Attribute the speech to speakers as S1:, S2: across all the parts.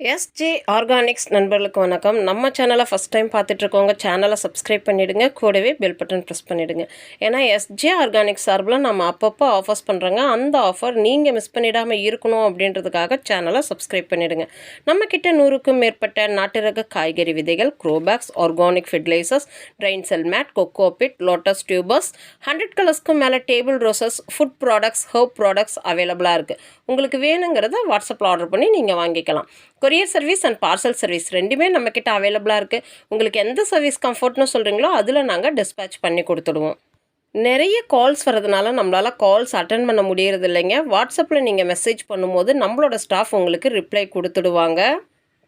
S1: SJ organics நண்பர்களுக்கு வணக்கம். நம்ம சேனலை ஃபஸ்ட் டைம் பார்த்துட்ருக்கவங்க சேனலை சப்ஸ்கிரைப் பண்ணிவிடுங்க கூடவே பெல் பட்டன் ப்ரெஸ் பண்ணிவிடுங்க ஏன்னா எஸ்ஜே ஆர்கானிக்ஸ் சார்பில் நம்ம அப்பப்போ ஆஃபர்ஸ் பண்ணுறோங்க அந்த ஆஃபர் நீங்கள் மிஸ் பண்ணிடாமல் இருக்கணும் அப்படின்றதுக்காக சேனலை சப்ஸ்கிரைப் பண்ணிவிடுங்க நம்மக்கிட்ட நூறுக்கும் மேற்பட்ட நாட்டு ரக காய்கறி விதைகள் grow bags organic fertilisers drain cell mat cocopeat lotus tubers hundred கலர்ஸ்க்கும் மேலே table roses food products herb products அவைலபிளாக இருக்குது உங்களுக்கு வேணுங்கிறத வாட்ஸ்அப்பில் ஆர்டர் பண்ணி நீங்கள் வாங்கிக்கலாம். Courier service and parcel service ரெண்டுமே நம்மக்கிட்ட அவைலபிளாக இருக்குது உங்களுக்கு எந்த சர்வீஸ் கம்ஃபர்ட்னு சொல்கிறீங்களோ அதில் நாங்கள் டிஸ்பேச் பண்ணி கொடுத்துடுவோம். நிறைய கால்ஸ் வரதுனால நம்மளால் கால்ஸ் அட்டன் பண்ண முடியறது இல்லைங்க. வாட்ஸ்அப்பில் நீங்கள் மெசேஜ் பண்ணும்போது நம்மளோட ஸ்டாஃப் உங்களுக்கு ரிப்ளை கொடுத்துடுவாங்க.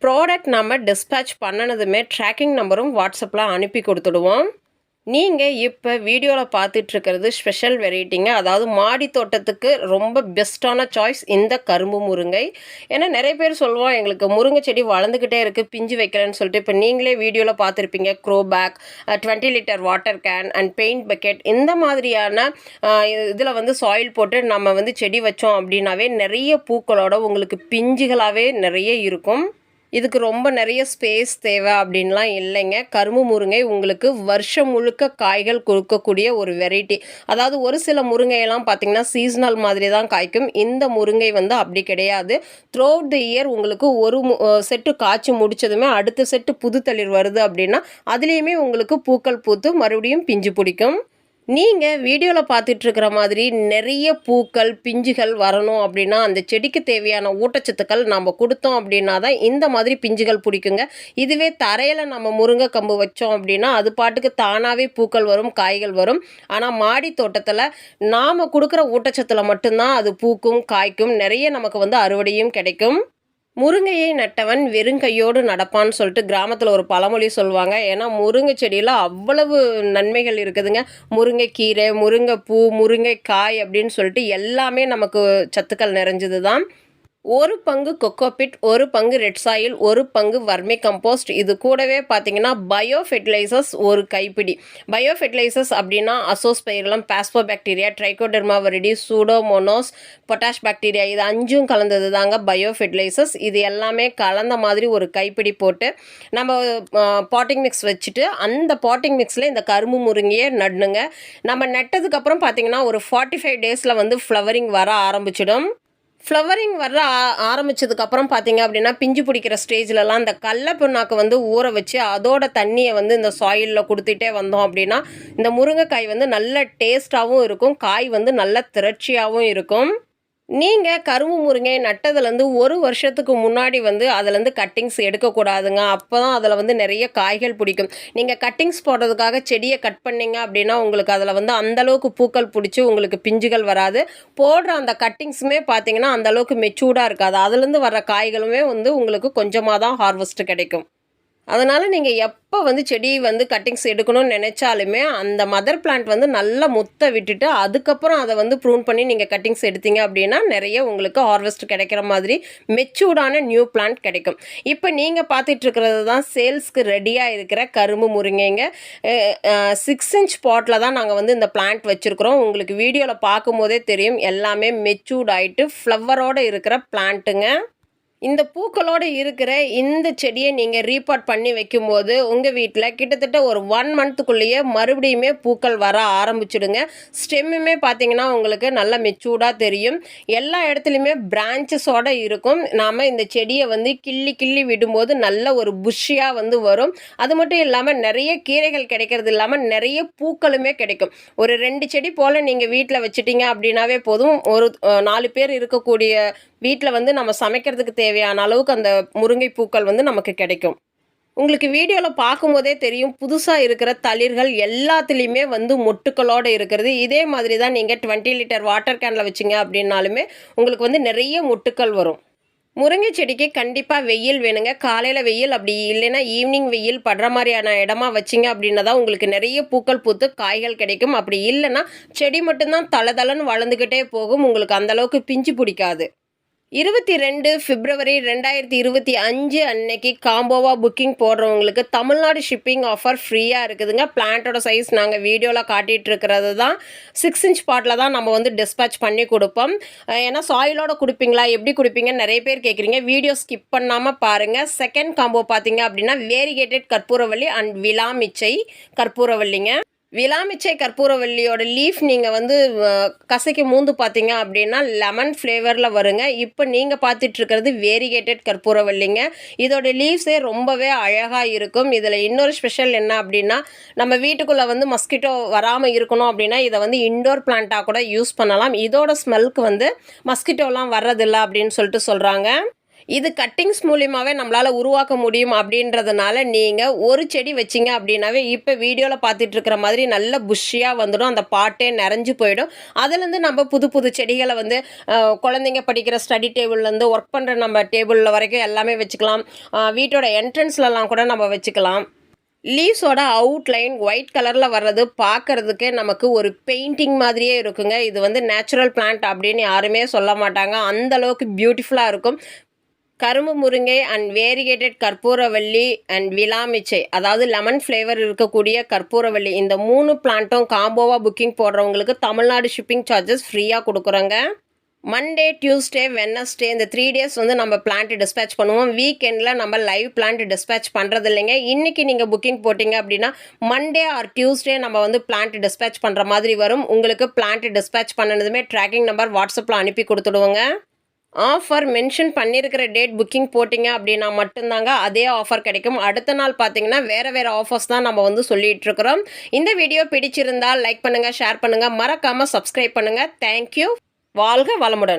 S1: ப்ராடக்ட் நம்ம டிஸ்பேச் பண்ணினதுமே ட்ராக்கிங் நம்பரும் வாட்ஸ்அப்பில் அனுப்பி கொடுத்துடுவோம். நீங்கள் இப்போ வீடியோவில் பார்த்துட்ருக்கிறது ஸ்பெஷல் வெரைட்டிங்க அதாவது மாடி தோட்டத்துக்கு ரொம்ப பெஸ்ட்டான சாய்ஸ் இந்த கரும்பு முருங்கை. ஏன்னா நிறைய பேர் சொல்லுவோம் எங்களுக்கு முருங்கை செடி வளர்ந்துக்கிட்டே இருக்குது பிஞ்சு வைக்கிறேன்னு சொல்லிட்டு. இப்போ நீங்களே வீடியோவில் பார்த்துருப்பீங்க grow bag twenty litre water can and paint bucket இந்த மாதிரியான இதில் வந்து சாயில் போட்டு நம்ம வந்து செடி வச்சோம் அப்படின்னாவே நிறைய பூக்களோட உங்களுக்கு பிஞ்சுகளாகவே நிறைய இருக்கும். இதுக்கு ரொம்ப நிறைய ஸ்பேஸ் தேவை அப்படின்லாம் இல்லைங்க. கரும்பு முருங்கை உங்களுக்கு வருஷம் முழுக்க காய்கள் கொடுக்கக்கூடிய ஒரு வெரைட்டி அதாவது ஒரு சில முருங்கையெல்லாம் பார்த்திங்கன்னா சீசனல் மாதிரி தான் காய்க்கும். இந்த முருங்கை வந்து அப்படி கிடையாது. த்ரூ அவுட் த இயர் உங்களுக்கு ஒரு செட்டு காய்ச்சி முடிச்சதுமே அடுத்த செட்டு புது தளிர் வருது அப்படின்னா அதுலேயுமே உங்களுக்கு பூக்கள் பூத்து மறுபடியும் பிஞ்சு பிடிக்கும். நீங்கள் வீடியோவில் பார்த்துட்ருக்கிற மாதிரி நிறைய பூக்கள் பிஞ்சுகள் வரணும் அப்படின்னா அந்த செடிக்கு தேவையான ஊட்டச்சத்துக்கள் நம்ம கொடுத்தோம் அப்படின்னா தான் இந்த மாதிரி பிஞ்சுகள் பிடிக்குங்க. இதுவே தரையில் நம்ம முருங்கை கம்பு வச்சோம் அப்படின்னா அது பாட்டுக்கு தானாகவே பூக்கள் வரும் காய்கள் வரும். ஆனால் மாடி தோட்டத்தில் நாம் கொடுக்குற ஊட்டச்சத்தில் மட்டும்தான் அது பூக்கும் காய்க்கும். நிறைய நமக்கு வந்து அறுவடையும் கிடைக்கும். முருங்கையை நட்டவன் வெறுங்கையோடு நடப்பான்னு சொல்லிட்டு கிராமத்தில் ஒரு பழமொழி சொல்லுவாங்க. ஏன்னா முருங்கை செடியில் அவ்வளவு நன்மைகள் இருக்குதுங்க. முருங்கைக்கீரை முருங்கைப்பூ முருங்கைக்காய் அப்படின்னு சொல்லிட்டு எல்லாமே நமக்கு சத்துக்கள் நிறைஞ்சது தான் ஒரு பங்கு கொக்கோபிட் ஒரு பங்கு ரெட் சாயில் ஒரு பங்கு வர்மி கம்போஸ்ட். இது கூடவே பார்த்தீங்கன்னா பயோ ஃபெர்டிலைசர்ஸ் ஒரு கைப்பிடி. பயோ ஃபெர்டிலைசர்ஸ் அப்படின்னா Azospirillum phospho bacteria Trichoderma viride Pseudomonas potash bacteria இது அஞ்சும் கலந்தது தாங்க பயோ ஃபெர்டிலைசர்ஸ் இது எல்லாமே கலந்த மாதிரி ஒரு கைப்பிடி போட்டு நம்ம பாட்டிங் மிக்ஸ் வச்சுட்டு அந்த பாட்டிங் மிக்ஸில் இந்த கரும்பு முருங்கையே நடுனுங்க நம்ம நட்டதுக்கப்புறம் பார்த்தீங்கன்னா ஒரு ஃபார்ட்டி ஃபைவ் டேஸில் வந்து ஃப்ளவரிங் வர ஆரம்பிச்சிடும். ஃப்ளவரிங் வர ஆரம்பித்ததுக்கப்புறம் பார்த்தீங்க அப்படின்னா பிஞ்சு பிடிக்கிற ஸ்டேஜ்லலாம் இந்த கடல புண்ணாக்கு வந்து ஊற வச்சு அதோட தண்ணியை வந்து இந்த சாயிலில் கொடுத்துட்டே வந்தோம் அப்படின்னா இந்த முருங்கைக்காய் வந்து நல்ல டேஸ்ட்டாகவும் இருக்கும் காய் வந்து நல்ல திரட்சியாகவும் இருக்கும். நீங்கள் கரும்பு முருங்கை நட்டதுலேருந்து ஒரு வருஷத்துக்கு முன்னாடி வந்து அதுலேருந்து கட்டிங்ஸ் எடுக்கக்கூடாதுங்க அப்போ தான் அதில் வந்து நிறைய காய்கள் பிடிக்கும். நீங்கள் கட்டிங்ஸ் போடுறதுக்காக செடியை கட் பண்ணீங்க அப்படின்னா உங்களுக்கு அதில் வந்து அந்தளவுக்கு பூக்கள் பிடிச்சி உங்களுக்கு பிஞ்சுகள் வராது. போடுற அந்த கட்டிங்ஸுமே பார்த்தீங்கன்னா அந்தளவுக்கு மெச்சூர்டாக இருக்காது. அதுலேருந்து வர்ற காய்களுமே வந்து உங்களுக்கு கொஞ்சமாக தான் ஹார்வெஸ்ட் கிடைக்கும். அதனால் நீங்கள் எப்போ வந்து செடி வந்து கட்டிங்ஸ் எடுக்கணும்னு நினச்சாலுமே அந்த மதர் பிளான்ட் வந்து நல்லா முத்த விட்டுட்டு அதுக்கப்புறம் அதை வந்து ப்ரூன் பண்ணி நீங்கள் கட்டிங்ஸ் எடுத்தீங்க அப்படின்னா நிறைய உங்களுக்கு ஹார்வெஸ்ட் கிடைக்கிற மாதிரி மெச்சூர்டான நியூ பிளான்ட் கிடைக்கும். இப்போ நீங்கள் பார்த்துட்ருக்கிறது தான் சேல்ஸ்க்கு ரெடியாக இருக்கிற கரும்பு முருங்கைங்க. சிக்ஸ் இன்ச் பாட்டில் தான் நாங்கள் வந்து இந்த பிளான்ட் வச்சுருக்குறோம். உங்களுக்கு வீடியோவில் பார்க்கும்போதே தெரியும். எல்லாமே மெச்சூர்ட் ஆகிட்டு ஃப்ளவரோடு இருக்கிற பிளான்ட்டுங்க இந்த பூக்களோடு இருக்கிற இந்த செடியை நீங்கள் ரீபாட் பண்ணி வைக்கும்போது உங்கள் வீட்டில் கிட்டத்தட்ட ஒரு ஒன் மந்த்துக்குள்ளேயே மறுபடியுமே பூக்கள் வர ஆரம்பிச்சிடுங்க. ஸ்டெம்முமே பார்த்தீங்கன்னா உங்களுக்கு நல்ல மெச்சூர்டாக தெரியும். எல்லா இடத்துலையுமே பிரான்ச்சஸோடு இருக்கும். நாம் இந்த செடியை வந்து கிள்ளி கிள்ளி விடும்போது நல்ல ஒரு புஷ்ஷியாக வந்து வரும். அது மட்டும் இல்லாமல் நிறைய கீரைகள் கிடைக்கிறது இல்லாமல் நிறைய பூக்களுமே கிடைக்கும். ஒரு ரெண்டு செடி போல் நீங்கள் வீட்டில் வச்சுட்டீங்க அப்படின்னாவே போதும். ஒரு நாலு பேர் இருக்கக்கூடிய வீட்டில் வந்து நம்ம சமைக்கிறதுக்கு தேவை தேவையான அளவுக்கு அந்த முருங்கை பூக்கள் வந்து நமக்கு கிடைக்கும். உங்களுக்கு வீடியோவில் பார்க்கும்போதே தெரியும் புதுசாக இருக்கிற தளிர்கள் எல்லாத்துலேயுமே வந்து மொட்டுக்களோடு இருக்கிறது. இதே மாதிரி தான் நீங்கள் டுவெண்ட்டி லிட்டர் வாட்டர் கேனில் வச்சிங்க அப்படின்னாலுமே உங்களுக்கு வந்து நிறைய மொட்டுக்கள் வரும். முருங்கை செடிக்கு கண்டிப்பாக வெயில் வேணுங்க. காலையில் வெயில் அப்படி இல்லைன்னா ஈவினிங் வெயில் படுற மாதிரியான இடமா வச்சிங்க அப்படின்னா தான் உங்களுக்கு நிறைய பூக்கள் பூத்து காய்கள் கிடைக்கும். அப்படி இல்லைன்னா செடி மட்டும்தான் தளதளன்னு வளர்ந்துக்கிட்டே போகும். உங்களுக்கு அந்தளவுக்கு பிஞ்சு பிடிக்காது. இருபத்தி ரெண்டு பிப்ரவரி ரெண்டாயிரத்தி இருபத்தி அஞ்சு அன்னைக்கு காம்போவாக புக்கிங் போடுறவங்களுக்கு தமிழ்நாடு ஷிப்பிங் ஆஃபர் ஃப்ரீயாக இருக்குதுங்க. பிளான்ட்டோட சைஸ் நாங்கள் வீடியோவில் காட்டிகிட்டு இருக்கிறது தான். சிக்ஸ் இன்ச் பாட்டில் தான் நம்ம வந்து டிஸ்பேச் பண்ணி கொடுப்போம். ஏன்னா சாயிலோட கொடுப்பீங்களா? எப்படி கொடுப்பீங்க நிறைய பேர் கேட்குறீங்க வீடியோ ஸ்கிப் பண்ணாமல் பாருங்கள் செகண்ட் காம்போ பார்த்தீங்க அப்படின்னா வேரிகேட்டட் கற்பூரவள்ளி அண்ட் விலாமிச்சை கற்பூரவள்ளிங்க. விலாமிச்சை கற்பூரவல்லியோட லீஃப் நீங்கள் வந்து அஹ், கசக்கி மூந்து பார்த்தீங்க அப்படின்னா லெமன் ஃப்ளேவரில் வருங்க. இப்போ நீங்கள் பார்த்துட்ருக்கிறது வேரிகேட்டட் கற்பூரவல்லிங்க. இதோட லீவ்ஸே ரொம்பவே அழகாக இருக்கும். இதில் இன்னொரு ஸ்பெஷல் என்ன அப்படின்னா நம்ம வீட்டுக்குள்ளே வந்து மஸ்கிட்டோ வராமல் இருக்கணும் அப்படின்னா இதை வந்து இண்டோர் பிளான்ட்டாக கூட யூஸ் பண்ணலாம். இதோட ஸ்மெல்க்கு வந்து மஸ்கிட்டோலாம் வர்றதில்லை அப்படின்னு சொல்லிட்டு சொல்கிறாங்க இது கட்டிங்ஸ் மூலியமாகவே நம்மளால் உருவாக்க முடியும் அப்படின்றதுனால நீங்கள் ஒரு செடி வச்சிங்க அப்படின்னாவே இப்போ வீடியோவில் பார்த்துட்டு இருக்கிற மாதிரி நல்ல புஷ்ஷியாக வந்துடும். அந்த பாட்டே நிறைஞ்சு போயிடும். அதுலேருந்து நம்ம புது புது செடிகளை வந்து குழந்தைங்க படிக்கிற ஸ்டடி டேபிள்லேருந்து ஒர்க் பண்ணுற நம்ம டேபிளில் வரைக்கும் எல்லாமே வச்சுக்கலாம். வீட்டோட என்ட்ரன்ஸ்லலாம் கூட நம்ம வச்சுக்கலாம். லீவ்ஸோட அவுட்லைன் ஒயிட் கலரில் வர்றது பார்க்கறதுக்கே நமக்கு ஒரு பெயிண்டிங் மாதிரியே இருக்குங்க. இது வந்து நேச்சுரல் பிளான்ட் அப்படின்னு யாருமே சொல்ல மாட்டாங்க. அந்த அளவுக்கு பியூட்டிஃபுல்லாக இருக்கும். கரும்பு முருங்கை அண்ட் வேரிகேட்டட் கற்பூரவள்ளி அண்ட் விலாமிச்சை அதாவது லெமன் ஃப்ளேவர் இருக்கக்கூடிய கற்பூரவள்ளி. இந்த மூணு பிளான்ட்டும் காம்போவாக புக்கிங் போடுறவங்களுக்கு தமிழ்நாடு ஷிப்பிங் சார்ஜஸ் ஃப்ரீயாக கொடுக்குறோங்க. மண்டே டியூஸ்டே வெனஸ்டே இந்த த்ரீ டேஸ் வந்து நம்ம பிளான்ட் டிஸ்பேச் பண்ணுவோம். வீக்கெண்டில் நம்ம லைவ் பிளான்ட் டிஸ்பேச் பண்ணுறது இல்லைங்க இன்றைக்கி நீங்கள் புக்கிங் போட்டிங்க அப்படின்னா மண்டே ஆர் டியூஸ்டே நம்ம வந்து பிளான்ட் டிஸ்பேச் பண்ணுற மாதிரி வரும். உங்களுக்கு பிளான்ட் டிஸ்பேச் பண்ணதுமே ட்ராக்கிங் நம்பர் வாட்ஸ்அப்பில் அனுப்பி கொடுத்துடுவோங்க. ஆஃபர் மென்ஷன் பண்ணியிருக்கிற டேட் புக்கிங் போட்டிங்க அப்படின்னா மட்டும்தாங்க அதே ஆஃபர் கிடைக்கும். அடுத்த நாள் பார்த்தீங்கன்னா வேறு வேறு ஆஃபர்ஸ் தான் நம்ம வந்து சொல்லிகிட்ருக்குறோம் இருக்கிறோம் இந்த வீடியோ பிடிச்சிருந்தால் லைக் பண்ணுங்கள் ஷேர் பண்ணுங்கள் மறக்காமல் சப்ஸ்கிரைப் பண்ணுங்கள் தேங்க்யூ வாழ்க வளமுடன்.